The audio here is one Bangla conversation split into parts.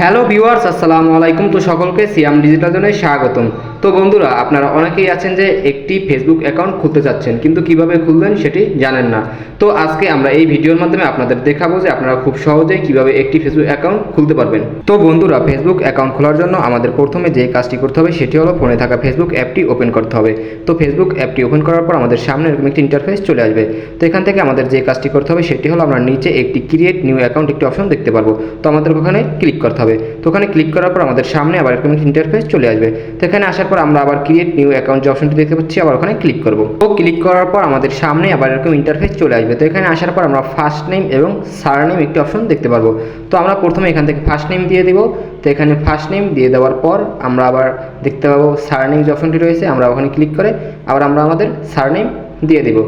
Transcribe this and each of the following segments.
হ্যালো ভিউয়ার্স আসসালামু আলাইকুম। তো সকলকে সিয়াম ডিজিটাল জোনে স্বাগতম। তো বন্ধুরা, আপনারা অনেকেই আছেন যে একটি ফেসবুক অ্যাকাউন্ট খুলতে চাচ্ছেন, কিন্তু কীভাবে খুলবেন সেটি জানেন না। তো আজকে আমরা এই ভিডিওর মাধ্যমে আপনাদের দেখাবো যে আপনারা খুব সহজেই কীভাবে একটি ফেসবুক অ্যাকাউন্ট খুলতে পারবেন। তো বন্ধুরা ফেসবুক অ্যাকাউন্ট খোলার জন্য আমাদের প্রথমে যে কাজটি করতে হবে সেটি হলো ফোনে থাকা ফেসবুক অ্যাপটি ওপেন করতে হবে। তো ফেসবুক অ্যাপটি ওপেন করার পর আমাদের সামনে এরকম একটি ইন্টারফেস চলে আসবে। তো এখান থেকে আমাদের যে কাজটি করতে হবে সেটি হলো আমরা নিচে একটি ক্রিয়েট নিউ অ্যাকাউন্ট একটি অপশন দেখতে পারব। তো আমাদের ওখানে ক্লিক করতে হবে। তো ওখানে ক্লিক করার পর আমাদের সামনে আবার এরকম একটি ইন্টারফেস চলে আসবে। তো এখানে আসার পর আমরা আবার ক্রিয়েট নিউ অ্যাকাউন্ট যে অপশনটি দেখতে পাচ্ছি, আবার ওখানে ক্লিক করব। তো ক্লিক করার পর আমাদের সামনে আবার এরকম ইন্টারফেস চলে আসবে। তো এখানে আসার পর আমরা ফার্স্ট নেম এবং সার নেম একটি অপশন দেখতে পারব। তো আমরা প্রথমে এখান থেকে ফার্স্ট নেম দিয়ে দিব। তো এখানে ফার্স্ট নেম দিয়ে দেওয়ার পর আমরা আবার দেখতে পাবো সার নেম যে অপশনটি রয়েছে, আমরা ওখানে ক্লিক করে আবার আমরা আমাদের সার নেম দিয়ে দিব।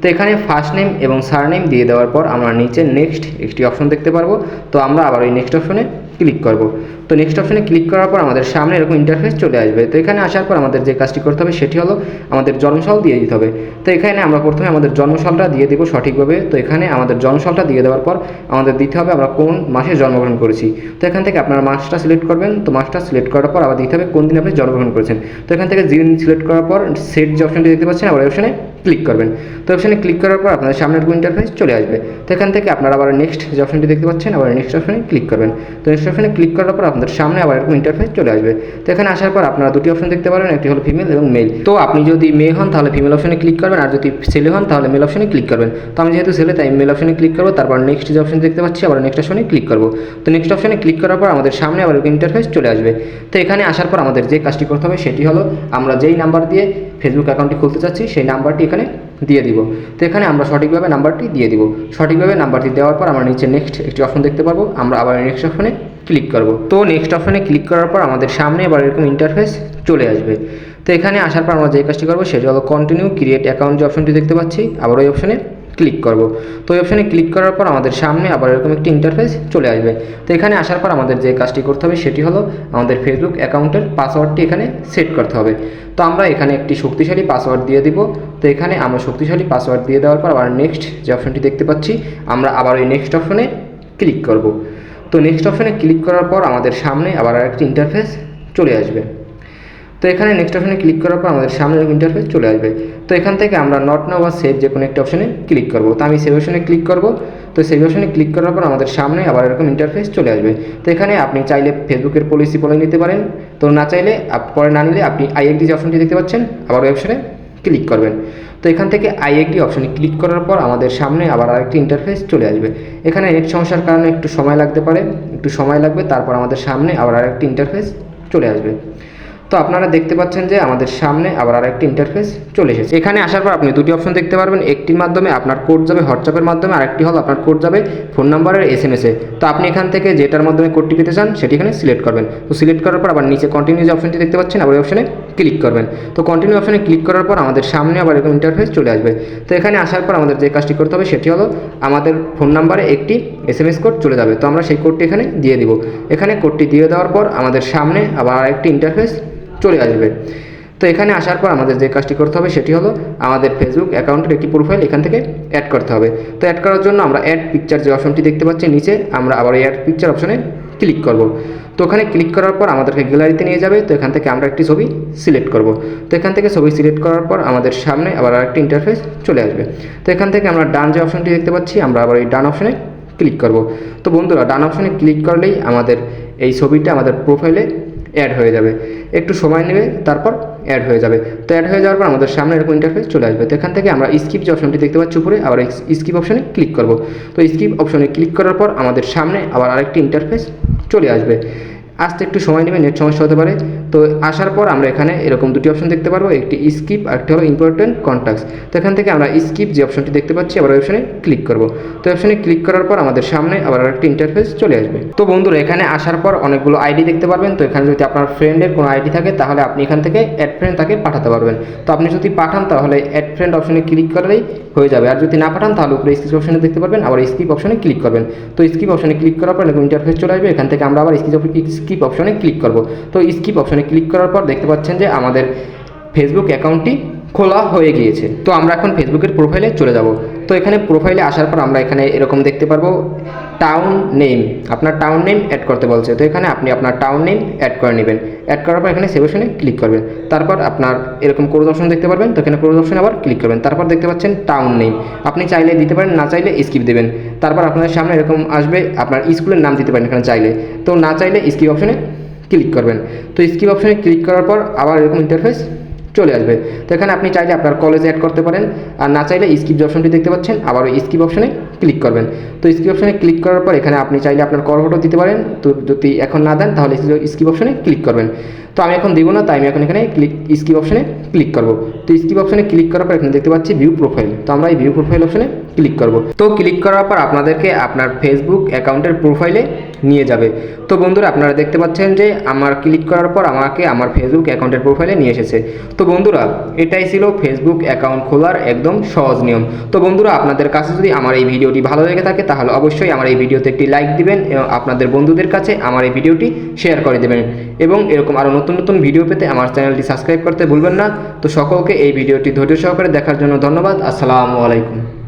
তো এখানে ফার্স্ট নেম এবং সার নেম দিয়ে দেওয়ার পর আমরা নিচে নেক্সট একটি অপশন দেখতে পারব। তো আমরা আবার ওই নেক্সট অপশনে ক্লিক করব। তো নেক্সট অপশনে ক্লিক করার পর আমাদের সামনে এরকম ইন্টারফেস চলে আসবে। তো এখানে আসার পর আমাদের যে কাজটি করতে হবে সেটি হলো আমাদের জন্মসাল দিয়ে দিতে হবে। তো এখানে আমরা প্রথমে আমাদের জন্মসালটা দিয়ে দেবো সঠিকভাবে। তো এখানে আমাদের জন্মসালটা দিয়ে দেওয়ার পর আমাদের দিতে হবে আমরা কোন মাসে জন্মগ্রহণ করেছি। তো এখান থেকে আপনারা মাসটা সিলেক্ট করবেন। তো মাসটা সিলেক্ট করার পর আবার দিতে হবে কোন দিন আপনি জন্মগ্রহণ করেছেন। তো এখান থেকে দিন সিলেক্ট করার পর সেট যে অপশনটি দেখতে পাচ্ছেন, আবার অপশনে ক্লিক করবেন। তো অপশনে ক্লিক করার পর আপনাদের সামনে এরকম ইন্টারফেস চলে আসবে। তো এখান থেকে আপনারা আবার নেক্সট যে অপশনটি দেখতে পাচ্ছেন, আবার নেক্সট অপশনে ক্লিক করবেন। তো নেক্সট অপশনে ক্লিক করার পর আপনাদের সামনে আবার এরকম ইন্টারফেস চলে আসবে। তো এখানে আসার পর আপনারা দুটি অপশন দেখতে পারবেন, একটি হলো ফিমেল এবং মেল তো আপনি যদি মেয়ে হন, তাহলে ফিমেল অপশনে ক্লিক করবেন, আর যদি ছেলে হন, তাহলে মেল অপশনে ক্লিক করবেন। তো আমি যেহেতু ছেলে, তাই মেল অপশনে ক্লিক করব, তারপর নেক্সট যে অপশন দেখতে পাচ্ছি, আবার নেক্সট অপশনে ক্লিক করব। তো নেক্সট অপশনে ক্লিক করার পর আমাদের সামনে আবার ইন্টারফেস চলে আসবে। তো এখানে আসার পর আমাদের যে কাজটি করতে হবে, সেটি হলো আমরা যেই নাম্বার দিয়ে ফেসবুক অ্যাকাউন্টটি খুলতে চাচ্ছি, সেই নাম্বারটি এখানে দিয়ে দিব। তো এখানে আমরা সঠিকভাবে নাম্বারটি দিয়ে দিব। সঠিকভাবে নাম্বারটি দেওয়ার পর আমরা নিচে নেক্সট একটি অপশন দেখতে পারব। আমরা আবার নেক্সট অপশনে ক্লিক করব। তো নেক্সট অপশনে ক্লিক করার পর আমাদের সামনে এবার এরকম ইন্টারফেস চলে আসবে। তো এখানে আসার পর আমরা যে কাজটি করব সেটা হলো কন্টিনিউ ক্রিয়েট অ্যাকাউন্ট যে অপশনটি দেখতে পাচ্ছি, আবার ওই অপশনে ক্লিক করব। তো ওই অপশনে ক্লিক করার পর আমাদের সামনে আবার এরকম একটি ইন্টারফেস চলে আসবে। তো এখানে আসার পর আমাদের যে কাজটি করতে হবে সেটি হলো আমাদের ফেসবুক অ্যাকাউন্টের পাসওয়ার্ডটি এখানে সেট করতে হবে। তো আমরা এখানে একটি শক্তিশালী পাসওয়ার্ড দিয়ে দিব। তো এখানে আমরা শক্তিশালী পাসওয়ার্ড দিয়ে দেওয়ার পর আবার নেক্সট যে অপশনটি দেখতে পাচ্ছি, আমরা আবার ওই নেক্সট অপশনে ক্লিক করব। তো নেক্সট অপশনে ক্লিক করার পর আমাদের সামনে আবার আরেকটি ইন্টারফেস চলে আসবে। তো এখানে নেক্সট অপশনে ক্লিক করার পর আমাদের সামনে ইন্টারফেস চলে আসবে। তো এখান থেকে আমরা নট নাও বা সেভ যে কোনো একটা অপশনে ক্লিক করব। তো আমি সেভ অপশনে ক্লিক করব। তো সেভ অপশনে ক্লিক করার পর আমাদের সামনে আবার এরকম ইন্টারফেস চলে আসবে। তো এখানে আপনি চাইলে ফেসবুকের পলিসি বলে নিতে পারেন। তো না চাইলে পরে না নিলে আপনি আইএকডি যে অপশনটি দেখতে পাচ্ছেন, আবার ওই অপশনে ক্লিক করবেন। তো এখান থেকে আইএকডি অপশনে ক্লিক করার পর আমাদের সামনে আবার আরেকটি ইন্টারফেস চলে আসবে। এখানে নেট সমস্যার কারণে একটু সময় লাগতে পারে, একটু সময় লাগবে, তারপর আমাদের সামনে আবার আরেকটি ইন্টারফেস চলে আসবে। তো আপনারা দেখতে পাচ্ছেন যে আমাদের সামনে আবার আরেকটি ইন্টারফেস চলে এসেছে। এখানে আসার পর আপনি দুটি অপশন দেখতে পারবেন। একটির মাধ্যমে আপনার কোড যাবে হোয়াটসঅ্যাপের মাধ্যমে, আরেকটি হল আপনার কোড যাবে ফোন নাম্বারের এস এম এসে তো আপনি এখান থেকে যেটার মাধ্যমে কোডটি পেতে চান, সেটি এখানে সিলেক্ট করবেন। তো সিলেক্ট করার পর আবার নিচে কন্টিনিউ যে অপশনটি দেখতে পাচ্ছেন, আবার ওই অপশনে ক্লিক করবেন। তো কন্টিনিউ অপশনে ক্লিক করার পর আমাদের সামনে আবার এরকম ইন্টারফেস চলে আসবে। তো এখানে আসার পর আমাদের যে কাজটি করতে হবে, সেটি হলো আমাদের ফোন নাম্বারে একটি এস এম এস কোড চলে যাবে। তো আমরা সেই কোডটি এখানে দিয়ে দিব। এখানে কোডটি দিয়ে দেওয়ার পর আমাদের সামনে আবার আরেকটি ইন্টারফেস চলে আসবে। তো এখানে আসার পর আমাদের যে কাজটি করতে হবে সেটি হলো আমাদের ফেসবুক অ্যাকাউন্টের একটি প্রোফাইল এখান থেকে অ্যাড করতে হবে। তো অ্যাড করার জন্য আমরা অ্যাড পিকচার যে অপশনটি দেখতে পাচ্ছি, নিচে আমরা আবার অ্যাড পিকচার অপশনে ক্লিক করব। তো ওখানে ক্লিক করার পর আমাদেরকে গ্যালারিতে নিয়ে যাবে। তো এখান থেকে আমরা একটি ছবি সিলেক্ট করব। তো এখান থেকে ছবি সিলেক্ট করার পর আমাদের সামনে আবার আরেকটি ইন্টারফেস চলে আসবে। তো এখান থেকে আমরা ডান যে অপশনটি দেখতে পাচ্ছি, আমরা আবার এই ডান অপশনে ক্লিক করব। তো বন্ধুরা, ডান অপশনে ক্লিক করলেই আমাদের এই ছবিটা আমাদের প্রোফাইলে অ্যাড হয়ে যাবে। একটু সময় নেবে, তারপর অ্যাড হয়ে যাবে। তো অ্যাড হয়ে যাওয়ার পর আমাদের সামনে এরকম ইন্টারফেস চলে আসবে। তো এখান থেকে আমরা স্কিপ যে অপশনটি দেখতে পাচ্ছি উপরে, আবার স্কিপ অপশনে ক্লিক করব। তো স্কিপ অপশনে ক্লিক করার পর আমাদের সামনে আবার আরেকটি ইন্টারফেস চলে আসবে। আসতে একটু সময় নেবে নেট সমস্যা হতে পারে। তো আসার পর আমরা এখানে এরকম দুটি অপশন দেখতে পারব, একটি স্কিপ আর একটি হলো ইম্পর্টেন্ট কন্ট্যাক্টস তো এখান থেকে আমরা স্কিপ যে অপশনটি দেখতে পাচ্ছি, আবার অপশনে ক্লিক করব। তো অপশনে ক্লিক করার পর আমাদের সামনে আবার আরেকটি ইন্টারফেস চলে আসবে। তো বন্ধুরা, এখানে আসার পর অনেকগুলো আইডি দেখতে পারবেন। তো এখানে যদি আপনার ফ্রেন্ডের কোনো আইডি থাকে, তাহলে আপনি এখান থেকে অ্যাড ফ্রেন্ড তাকে পাঠাতে পারবেন। তো আপনি যদি পাঠান, তাহলে অ্যাড ফ্রেন্ড অপশনে ক্লিক করলেই হয়ে যাবে। আর যদি না পাঠান, তাহলে উপরে স্কিপ অপশনে দেখতে পারবেন, আবার স্কিপ অপশনে ক্লিক করবেন। তো স্কিপ অপশনে ক্লিক করার পর এরকম ইন্টারফেস চলে আসবে। এখান থেকে আমরা আবার স্কিপ স্কিপ অপশনে ক্লিক করব। তো স্কিপ অপশনে ক্লিক করার পর দেখতে পাচ্ছেন যে আমাদের ফেসবুক অ্যাকাউন্টটি খোলা হয়ে গিয়েছে। তো আমরা এখন ফেসবুকের প্রোফাইলে চলে যাব। তো এখানে প্রোফাইলে আসার পর আমরা এখানে এরকম দেখতে পারব। টাউন নেম আপনার টাউন নেম অ্যাড করতে বলছে। তো এখানে আপনি আপনার টাউন নেম অ্যাড করে নেবেন। অ্যাড করার পর এখানে সেভ অপশনে ক্লিক করবেন। তারপর আপনার এরকম অপশন দেখতে পারবেন। তো এখানে অপশনে আবার ক্লিক করবেন। তারপর দেখতে পাচ্ছেন টাউন নেম আপনি চাইলে দিতে পারেন, না চাইলে স্কিপ দেবেন। তারপর আপনাদের সামনে এরকম আসবে, আপনার স্কুলের নাম দিতে পারেন এখানে চাইলে। তো না চাইলে স্কিপ অপশনে ক্লিক করবেন। তো স্কিপ অপশনে ক্লিক করার পর আবার এরকম ইন্টারফেস চলে আসবে। তো এখানে আপনি চাইলে আপনার কলেজ অ্যাড করতে পারেন। আর না চাইলে স্কিপ অপশনটি দেখতে পাচ্ছেন, আবার ওই স্কিপ অপশনে ক্লিক করবেন। তো স্কিপ অপশনে ক্লিক করার পর এখানে আপনি চাইলে আপনার কর ফটো দিতে পারেন। তো যদি এখন না দেন, তাহলে স্কিপ অপশনে ক্লিক করবেন। তো আমি এখন দিব না, তাই আমি এখন এখানে ক্লিক স্কিপ অপশনে ক্লিক করব। তো স্কিপ অপশনে ক্লিক করার পর এখানে দেখতে পাচ্ছি ভিউ প্রোফাইল তো আমরা এই ভিউ প্রোফাইল অপশনে ক্লিক করব। তো ক্লিক করার পর আপনাদেরকে আপনার ফেসবুক অ্যাকাউন্টের প্রোফাইলে নিয়ে যাবে। তো বন্ধুরা, আপনারা দেখতে পাচ্ছেন যে আমার ক্লিক করার পর আমাকে আমার ফেসবুক অ্যাকাউন্টের প্রোফাইলে নিয়ে এসেছে। তো বন্ধুরা, এটাই ছিল ফেসবুক অ্যাকাউন্ট খোলার একদম সহজ নিয়ম। তো বন্ধুরা, আপনাদের কাছে যদি আমার এই ভিডিওটি ভালো লেগে থাকে, তাহলে অবশ্যই আমার এই ভিডিওতে একটি লাইক দিবেন এবং আপনাদের বন্ধুদের কাছে আমার এই ভিডিওটি শেয়ার করে দেবেন। এবং এরকম আরও নতুন নতুন ভিডিও পেতে আমার চ্যানেলটি সাবস্ক্রাইব করতে ভুলবেন না। তো সকলকে এই ভিডিওটি ধৈর্য সহকারে দেখার জন্য ধন্যবাদ। আসসালামু আলাইকুম।